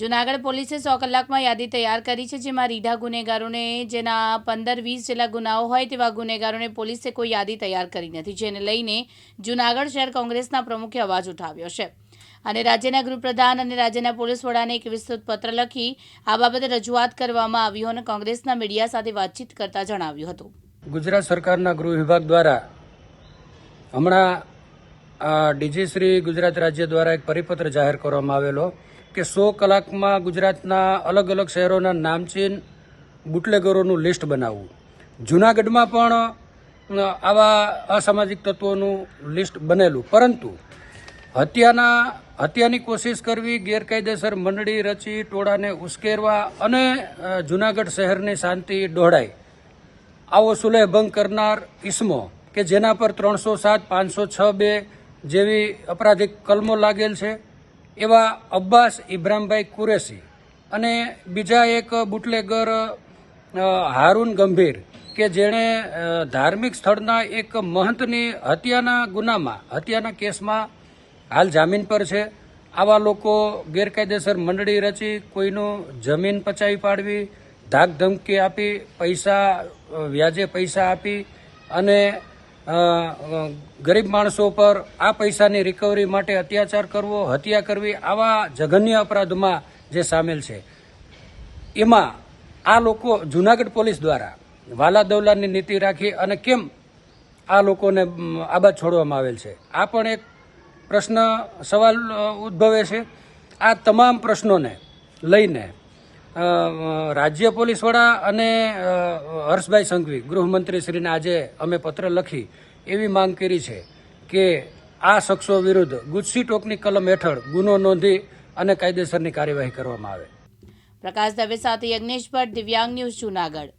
જુનાગઢ પોલીસે સો કલાકમાં યાદી તૈયાર કરી છે, જેમાં રીઢા ગુનેગારોને, જેના પંદર વીસ જેટલા ગુનાઓ હોય તેવા ગુનેગારોને પોલીસે કોઈ યાદી તૈયાર કરી નથી, જેને લઈને જુનાગઢ શહેર કોંગ્રેસના પ્રમુખે અવાજ ઉઠાવ્યો છે. અને રાજ્યના ગૃહપ્રધાન અને રાજ્યના પોલીસ વડાને એક વિસ્તૃત પત્ર લખી આ બાબતે રજૂઆત કરવામાં આવી અને કોંગ્રેસના મીડિયા સાથે વાતચીત કરતા જણાવ્યું હતું. ગુજરાત સરકારના ગૃહ વિભાગ દ્વારા હમણાં આ ડીજી શ્રી ગુજરાત રાજ્ય દ્વારા એક પરિપત્ર જાહેર કરવામાં આવેલો કે સો કલાકમાં ગુજરાતના અલગ અલગ શહેરોના નામચીન બુટલેગરોનું લિસ્ટ બનાવવું. જૂનાગઢમાં પણ આવા અસામાજિક તત્વોનું લિસ્ટ બનેલું. પરંતુ હત્યાના, હત્યાની કોશિશ કરવી, ગેરકાયદેસર મંડળી રચી, ટોળાને ઉશ્કેરવા અને જૂનાગઢ શહેરની શાંતિ ડહોળાય આવો સુલેહ ભંગ કરનાર ઇસમો કે જેના પર ત્રણસો સાત, પાંચસો છ બે જેવી અપરાધિક કલમો લાગેલ છે, એવા અબ્બાસ ઇબ્રાહીમભાઈ કુરેશી અને બીજા એક બુટલેગર હારૂન ગંભીર, કે જેણે ધાર્મિક સ્થળના એક મહંતની હત્યાના ગુનામાં, હત્યાના કેસમાં હાલ જામીન પર છે. આવા લોકો ગેરકાયદેસર મંડળી રચી, કોઈનું જમીન પચાવી પાડવી ધાક ધમકી આપી, પૈસા વ્યાજે પૈસા આપી અને ગરીબ માણસો પર આ પૈસાની રિકવરી માટે અત્યાચાર કરવો, હત્યા કરવી આવા જઘન્ય અપરાધમાં જે સામેલ છે. એમાં આ લોકો જુનાગઢ પોલીસ દ્વારા વાલા દવલાની નીતિ રાખી અને કેમ આ લોકોને આબાદ છોડવામાં આવેલ છે? આ પણ એક પ્રશ્ન, સવાલ ઉદ્ભવે છે. આ તમામ પ્રશ્નોને લઈને રાજ્ય પોલીસ વડા અને હર્ષભાઈ સંઘવી, ગૃહમંત્રી શ્રીને આજે અમે પત્ર લખી એવી માંગ કરી છે કે આ શખ્સો વિરુદ્ધ ગુજસી ટોકની કલમ હેઠળ ગુનો નોંધી અને કાયદેસરની કાર્યવાહી કરવામાં આવે. પ્રકાશ દવે સાથે યજ્ઞેશ ભટ્ટ દિવ્યાંગ ન્યૂઝ જુનાગઢ.